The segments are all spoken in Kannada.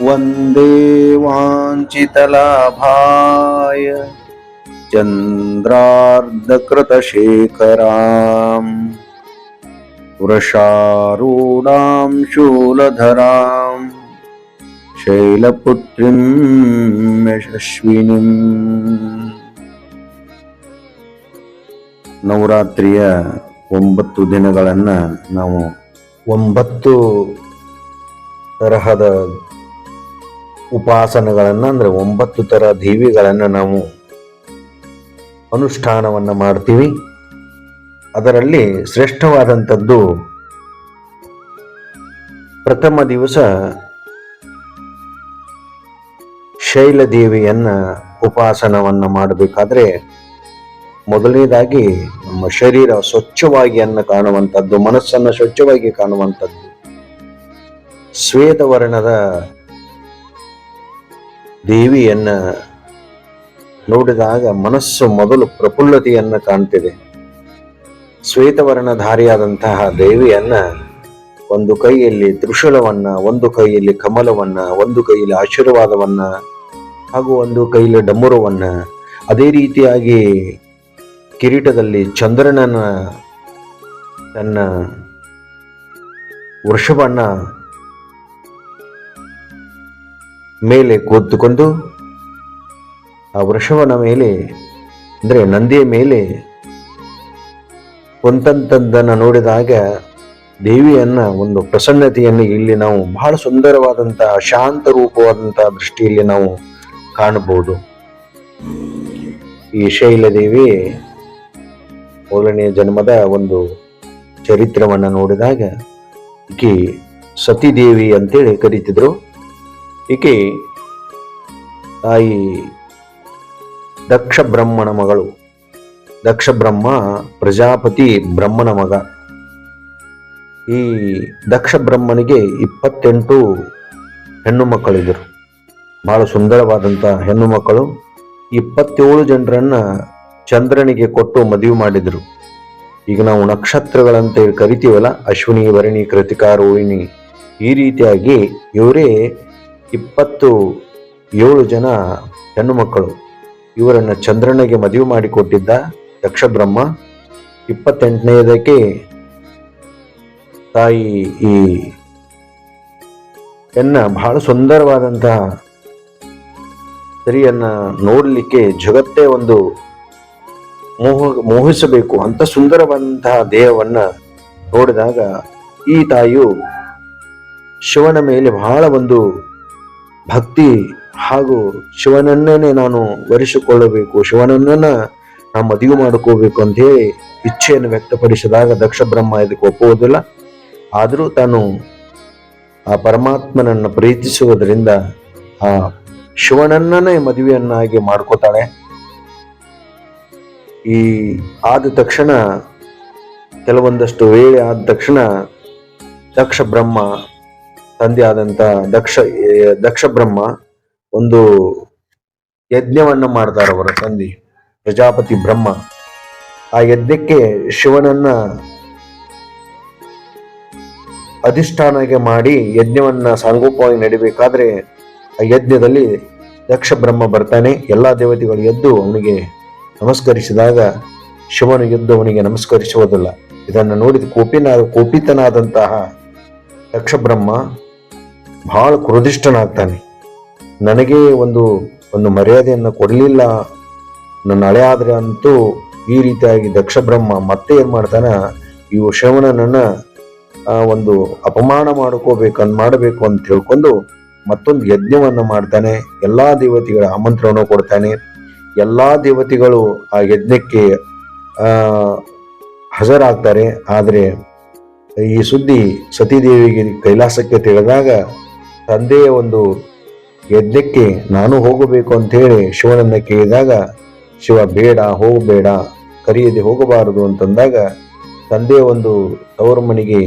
वन्दे वाञ्छितलाभाय चन्द्रार्धकृतशेखराम् वृषारूढां शूलधराम् शैलपुत्रीं ಯಶಸ್ವಿನಿಂ ನವರಾತ್ರಿಯ ಒಂಬತ್ತು ದಿನಗಳನ್ನು ನಾವು ಒಂಬತ್ತು ತರಹದ ಉಪಾಸನೆಗಳನ್ನು ಅಂದರೆ ಒಂಬತ್ತು ಥರ ದೇವಿಗಳನ್ನು ನಾವು ಅನುಷ್ಠಾನವನ್ನು ಮಾಡ್ತೀವಿ. ಅದರಲ್ಲಿ ಶ್ರೇಷ್ಠವಾದಂಥದ್ದು ಪ್ರಥಮ ದಿವಸ ಶೈಲದೇವಿಯನ್ನ ಉಪಾಸನವನ್ನು ಮಾಡಬೇಕಾದ್ರೆ ಮೊದಲನೇದಾಗಿ ನಮ್ಮ ಶರೀರ ಸ್ವಚ್ಛವಾಗಿ ಅನ್ನ ಕಾಣುವಂಥದ್ದು, ಮನಸ್ಸನ್ನು ಸ್ವಚ್ಛವಾಗಿ ಕಾಣುವಂಥದ್ದು. ಶ್ವೇತವರ್ಣದ ದೇವಿಯನ್ನ ನೋಡಿದಾಗ ಮನಸ್ಸು ಮೊದಲು ಪ್ರಫುಲ್ಲತೆಯನ್ನ ಕಾಣ್ತಿದೆ. ಶ್ವೇತವರ್ಣಧಾರಿಯಾದಂತಹ ದೇವಿಯನ್ನ ಒಂದು ಕೈಯಲ್ಲಿ ತ್ರಿಶೂಲವನ್ನ, ಒಂದು ಕೈಯಲ್ಲಿ ಕಮಲವನ್ನ, ಒಂದು ಕೈಯಲ್ಲಿ ಆಶೀರ್ವಾದವನ್ನ ಹಾಗೂ ಒಂದು ಕೈಯಲ್ಲಿ ಡಮರುವನ್ನ ಅದೇ ರೀತಿಯಾಗಿ ಕಿರೀಟದಲ್ಲಿ ಚಂದ್ರನನ್ನ ತನ್ನ ವೃಷಭನ್ನ ಮೇಲೆ ಕೂತುಕೊಂಡು ಆ ವೃಷವನ ಮೇಲೆ, ಅಂದರೆ ನಂದಿಯ ಮೇಲೆ ಕುಂತಂತದ್ದನ್ನು ನೋಡಿದಾಗ ದೇವಿಯನ್ನ ಒಂದು ಪ್ರಸನ್ನತೆಯನ್ನು ಇಲ್ಲಿ ನಾವು ಬಹಳ ಸುಂದರವಾದಂತಹ ಶಾಂತ ರೂಪವಾದಂತಹ ದೃಷ್ಟಿಯಲ್ಲಿ ನಾವು ಕಾಣಬಹುದು. ಈ ಶೈಲದೇವಿ ಮೊದಲನೆಯ ಜನ್ಮದ ಒಂದು ಚರಿತ್ರವನ್ನು ನೋಡಿದಾಗ, ಈಕೆ ಸತಿದೇವಿ ಅಂತೇಳಿ ಕರೀತಿದ್ರು. ಈಕೆ ತಾಯಿ ದಕ್ಷ ಬ್ರಹ್ಮನ ಮಗಳು. ದಕ್ಷ ಬ್ರಹ್ಮ ಪ್ರಜಾಪತಿ ಬ್ರಹ್ಮನ ಮಗ. ಈ ದಕ್ಷ ಬ್ರಹ್ಮನಿಗೆ ಇಪ್ಪತ್ತೆಂಟು ಹೆಣ್ಣು ಮಕ್ಕಳಿದ್ದರು. ಬಹಳ ಸುಂದರವಾದಂಥ ಹೆಣ್ಣು ಮಕ್ಕಳು ಇಪ್ಪತ್ತೇಳು ಜನರನ್ನು ಚಂದ್ರನಿಗೆ ಕೊಟ್ಟು ಮದುವೆ ಮಾಡಿದರು. ಈಗ ನಾವು ನಕ್ಷತ್ರಗಳಂತ ಕರಿತೀವಲ್ಲ, ಅಶ್ವಿನಿ ಭರಣಿ ಕೃತಿಕಾ, ರೋಹಿಣಿ, ಈ ರೀತಿಯಾಗಿ ಇವರೇ ಇಪ್ಪತ್ತು ಏಳು ಜನ ಹೆಣ್ಣು ಮಕ್ಕಳು. ಇವರನ್ನ ಚಂದ್ರನಿಗೆ ಮದುವೆ ಮಾಡಿಕೊಟ್ಟಿದ್ದ ಯಕ್ಷಬ್ರಹ್ಮ, ಇಪ್ಪತ್ತೆಂಟನೆಯದಕ್ಕೆ ತಾಯಿ ಈ ಎನ್ನ ಬಹಳ ಸುಂದರವಾದಂತಹ ಸ್ತ್ರೀಯನ್ನ ನೋಡಲಿಕ್ಕೆ ಜಗತ್ತೇ ಒಂದು ಮೋಹ, ಮೋಹಿಸಬೇಕು. ಅಂತ ಸುಂದರವಾದಂತಹ ದೇಹವನ್ನ ನೋಡಿದಾಗ ಈ ತಾಯಿಯು ಶಿವನ ಮೇಲೆ ಬಹಳ ಒಂದು ಭಕ್ತಿ ಹಾಗೂ ಶಿವನನ್ನೇ ನಾನು ವರಿಸಿಕೊಳ್ಳಬೇಕು ಶಿವನನ್ನ ನಾ ಮದುವೆ ಮಾಡ್ಕೋಬೇಕು ಅಂತ ಹೇಳಿ ಇಚ್ಛೆಯನ್ನು ವ್ಯಕ್ತಪಡಿಸಿದಾಗ ದಕ್ಷ ಬ್ರಹ್ಮ ಇದಕ್ಕೆ ಒಪ್ಪುವುದಿಲ್ಲ. ಆದರೂ ತಾನು ಆ ಪರಮಾತ್ಮನನ್ನು ಪ್ರೀತಿಸುವುದರಿಂದ ಆ ಶಿವನನ್ನೇ ಮದುವೆಯನ್ನಾಗಿ ಮಾಡ್ಕೋತಾಳೆ. ಈ ಆದ ತಕ್ಷಣ, ಕೆಲವೊಂದಷ್ಟು ವೇಳೆ ಆದ ತಕ್ಷಣ ದಕ್ಷ ಬ್ರಹ್ಮ ತಂದೆ ಆದಂತ ದಕ್ಷ ದಕ್ಷ ಬ್ರಹ್ಮ ಒಂದು ಯಜ್ಞವನ್ನ ಮಾಡ್ತಾರೆ ಅವರ ತಂದೆ, ಪ್ರಜಾಪತಿ ಬ್ರಹ್ಮ. ಆ ಯಜ್ಞಕ್ಕೆ ಶಿವನನ್ನ ಅಧಿಷ್ಠಾನಗೆ ಮಾಡಿ ಯಜ್ಞವನ್ನ ಸಾಂಗೋಪವಾಗಿ ನಡಿಬೇಕಾದ್ರೆ ಆ ಯಜ್ಞದಲ್ಲಿ ದಕ್ಷ ಬ್ರಹ್ಮ ಬರ್ತಾನೆ. ಎಲ್ಲಾ ದೇವತೆಗಳು ಎದ್ದು ಅವನಿಗೆ ನಮಸ್ಕರಿಸಿದಾಗ ಶಿವನು ಎದ್ದು ಅವನಿಗೆ ನಮಸ್ಕರಿಸುವುದಿಲ್ಲ. ಇದನ್ನು ನೋಡಿದ ಕೋಪಿನ, ಕೋಪಿತನಾದಂತಹ ದಕ್ಷ ಬ್ರಹ್ಮ ಬಹಳ ಕ್ರೋಧಿಷ್ಠನಾಗ್ತಾನೆ. ನನಗೆ ಒಂದು ಒಂದು ಮರ್ಯಾದೆಯನ್ನು ಕೊಡಲಿಲ್ಲ. ನನ್ನ ಹಳೆ ಆದರೆ ಅಂತೂ ಈ ರೀತಿಯಾಗಿ ದಕ್ಷ ಬ್ರಹ್ಮ ಮತ್ತೆ ಏನು ಮಾಡ್ತಾನ, ಇವು ಶ್ರವಣನನ್ನು ಒಂದು ಅಪಮಾನ ಮಾಡ್ಕೋಬೇಕಂತ ಮಾಡಬೇಕು ಅಂತ ತಿಳ್ಕೊಂಡು ಮತ್ತೊಂದು ಯಜ್ಞವನ್ನು ಮಾಡ್ತಾನೆ. ಎಲ್ಲ ದೇವತೆಗಳ ಆಮಂತ್ರಣ ಕೊಡ್ತಾನೆ. ಎಲ್ಲ ದೇವತೆಗಳು ಆ ಯಜ್ಞಕ್ಕೆ ಹಾಜರಾಗ್ತಾರೆ. ಆದರೆ ಈ ಸುದ್ದಿ ಸತೀದೇವಿಗೆ ಕೈಲಾಸಕ್ಕೆ ತಿಳಿದಾಗ ತಂದೆಯ ಒಂದು ಯಜ್ಞಕ್ಕೆ ನಾನು ಹೋಗಬೇಕು ಅಂತ ಹೇಳಿ ಶಿವನನ್ನ ಕೇಳಿದಾಗ, ಶಿವ ಬೇಡ ಹೋಗಬೇಡ ಕರೆಯದೆ ಹೋಗಬಾರದು ಅಂತಂದಾಗ ತಂದೆಯ ಒಂದು ತವರ ಮನೆಗೆ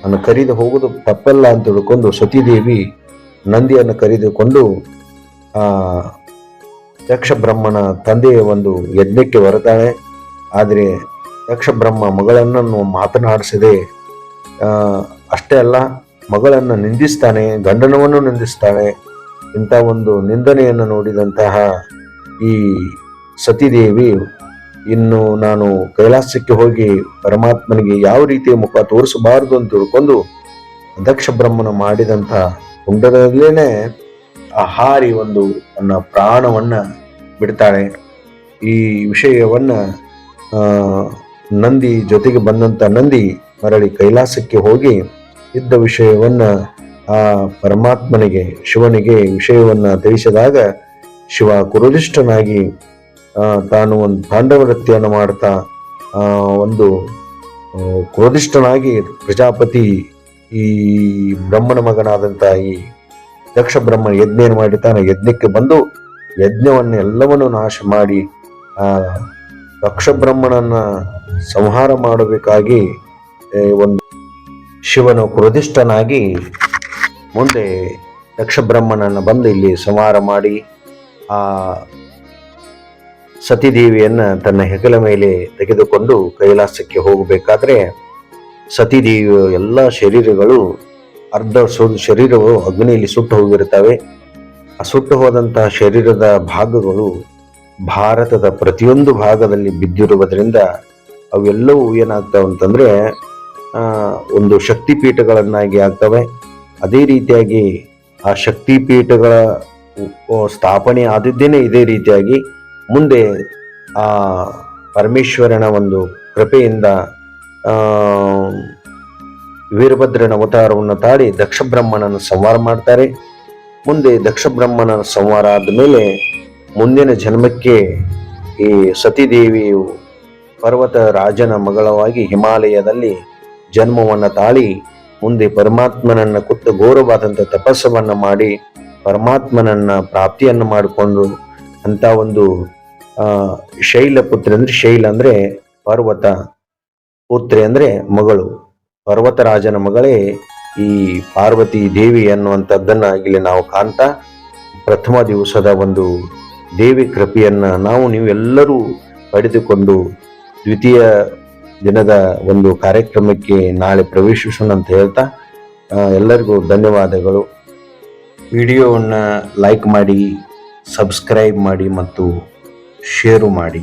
ನಾನು ಕರೆದು ಹೋಗೋದು ತಪ್ಪಲ್ಲ ಅಂತ ತಿಳ್ಕೊಂಡು ಸತೀದೇವಿ ನಂದಿಯನ್ನು ಕರೆದುಕೊಂಡು, ಆ ಯಕ್ಷ ಬ್ರಹ್ಮನ ತಂದೆಯ ಒಂದು ಯಜ್ಞಕ್ಕೆ ಹೊರತಾಳೆ ಆದರೆ ಯಕ್ಷ ಬ್ರಹ್ಮ ಮಗಳನ್ನನ್ನು ಮಾತನಾಡಿಸದೆ ಅಷ್ಟೇ ಅಲ್ಲ ಮಗಳನ್ನು ನಿಂದಿಸ್ತಾನೆ, ಗಂಡನವನ್ನು ನಿಂದಿಸ್ತಾನೆ. ಇಂಥ ಒಂದು ನಿಂದನೆಯನ್ನು ನೋಡಿದಂತಹ ಈ ಸತೀದೇವಿ ಇನ್ನು ನಾನು ಕೈಲಾಸಕ್ಕೆ ಹೋಗಿ ಪರಮಾತ್ಮನಿಗೆ ಯಾವ ರೀತಿಯ ಮುಖ ತೋರಿಸಬಾರದು ಅಂತ ತಿಳ್ಕೊಂಡು ದಕ್ಷ ಬ್ರಹ್ಮನ ಮಾಡಿದಂಥ ಕುಂಡದಲ್ಲೇನೆ ಆ ಹಾರಿ ಒಂದು ತನ್ನ ಪ್ರಾಣವನ್ನ ಬಿಡ್ತಾಳೆ. ಈ ವಿಷಯವನ್ನ ನಂದಿ ಜೊತೆಗೆ ಬಂದಂಥ ನಂದಿ ಮರಳಿ ಕೈಲಾಸಕ್ಕೆ ಹೋಗಿ ಇದ್ದ ವಿಷಯವನ್ನ ಆ ಪರಮಾತ್ಮನಿಗೆ, ಶಿವನಿಗೆ ವಿಷಯವನ್ನ ತಿಳಿಸಿದಾಗ ಶಿವ ಕುರುದಿಷ್ಟನಾಗಿ ತಾನು ಒಂದು ತಾಂಡವ ನೃತ್ಯವನ್ನು ಮಾಡ್ತಾ ಒಂದು ಕ್ರೋಧಿಷ್ಠನಾಗಿ ಪ್ರಜಾಪತಿ ಈ ಬ್ರಹ್ಮನ ಮಗನಾದಂಥ ಈ ದಕ್ಷ ಬ್ರಹ್ಮ ಯಜ್ಞ ಮಾಡಿ ತಾನು ಯಜ್ಞಕ್ಕೆ ಬಂದು ಯಜ್ಞವನ್ನು ಎಲ್ಲವನ್ನು ನಾಶ ಮಾಡಿ, ಆ, ದಕ್ಷ ಬ್ರಹ್ಮನನ್ನ ಸಂಹಾರ ಮಾಡಬೇಕಾಗಿ ಒಂದು ಶಿವನು ಕ್ರೋಧಿಷ್ಠನಾಗಿ ಮುಂದೆ ಯಕ್ಷಬ್ರಹ್ಮನನ್ನು ಬಂದು ಇಲ್ಲಿ ಸಂಹಾರ ಮಾಡಿ ಆ ಸತೀದೇವಿಯನ್ನು ತನ್ನ ಹೆಗಲ ಮೇಲೆ ತೆಗೆದುಕೊಂಡು ಕೈಲಾಸಕ್ಕೆ ಹೋಗಬೇಕಾದ್ರೆ ಸತಿದೇವಿಯ ಎಲ್ಲ ಶರೀರಗಳು ಅರ್ಧ ಸು ಶರೀರವು ಅಗ್ನಿಯಲ್ಲಿ ಸುಟ್ಟು ಹೋಗಿರುತ್ತವೆ. ಆ ಸುಟ್ಟು ಹೋದಂತಹ ಶರೀರದ ಭಾಗಗಳು ಭಾರತದ ಪ್ರತಿಯೊಂದು ಭಾಗದಲ್ಲಿ ಬಿದ್ದಿರುವುದರಿಂದ ಅವೆಲ್ಲವೂ ಏನಾಗ್ತವೆ ಅಂತಂದ್ರೆ ಆ, ಒಂದು ಶಕ್ತಿಪೀಠಗಳನ್ನಾಗಿ ಆಗ್ತವೆ. ಅದೇ ರೀತಿಯಾಗಿ ಆ ಶಕ್ತಿಪೀಠಗಳ ಸ್ಥಾಪನೆ ಆದಿದ್ದೇನೆ ಇದೇ ರೀತಿಯಾಗಿ ಮುಂದೆ ಆ ಪರಮೇಶ್ವರನ ಒಂದು ಕೃಪೆಯಿಂದ ವೀರಭದ್ರನ ಅವತಾರವನ್ನು ತಾಳಿ ದಕ್ಷ ಬ್ರಹ್ಮನನ್ನು ಸಂಹಾರ ಮಾಡ್ತಾರೆ. ಮುಂದೆ ದಕ್ಷ ಬ್ರಹ್ಮನ ಸಂಹಾರ ಆದಮೇಲೆ ಮುಂದಿನ ಜನ್ಮಕ್ಕೆ ಈ ಸತಿದೇವಿಯು ಪರ್ವತ ರಾಜನ ಮಗಳವಾಗಿ ಹಿಮಾಲಯದಲ್ಲಿ ಜನ್ಮವನ್ನು ತಾಳಿ ಮುಂದೆ ಪರಮಾತ್ಮನನ್ನ ಕೊಟ್ಟು ಘೋರವಾದಂಥ ತಪಸ್ಸವನ್ನ ಮಾಡಿ ಪರಮಾತ್ಮನನ್ನ ಪ್ರಾಪ್ತಿಯನ್ನು ಮಾಡಿಕೊಂಡು ಅಂತ ಒಂದು ಶೈಲ ಪುತ್ರಿ ಅಂದ್ರೆ ಶೈಲ ಅಂದ್ರೆ ಪರ್ವತ ಪುತ್ರಿ ಅಂದ್ರೆ ಮಗಳು. ಪರ್ವತರಾಜನ ಮಗಳೇ ಈ ಪಾರ್ವತಿ ದೇವಿ ಅನ್ನುವಂಥದ್ದನ್ನ ಇಲ್ಲಿ ನಾವು ಕಾಣ್ತಾ ಪ್ರಥಮ ದಿವಸದ ಒಂದು ದೇವಿ ಕೃಪೆಯನ್ನ ನಾವು ನೀವೆಲ್ಲರೂ ಪಡೆದುಕೊಂಡು ದ್ವಿತೀಯ ದಿನದ ಒಂದು ಕಾರ್ಯಕ್ರಮಕ್ಕೆ ನಾಳೆ ಪ್ರವೇಶಿಸೋಣ ಅಂತ ಹೇಳ್ತಾ ಎಲ್ಲರಿಗೂ ಧನ್ಯವಾದಗಳು. ವಿಡಿಯೋವನ್ನು ಲೈಕ್ ಮಾಡಿ ಸಬ್ಸ್ಕ್ರೈಬ್ ಮಾಡಿ ಮತ್ತು ಶೇರು ಮಾಡಿ.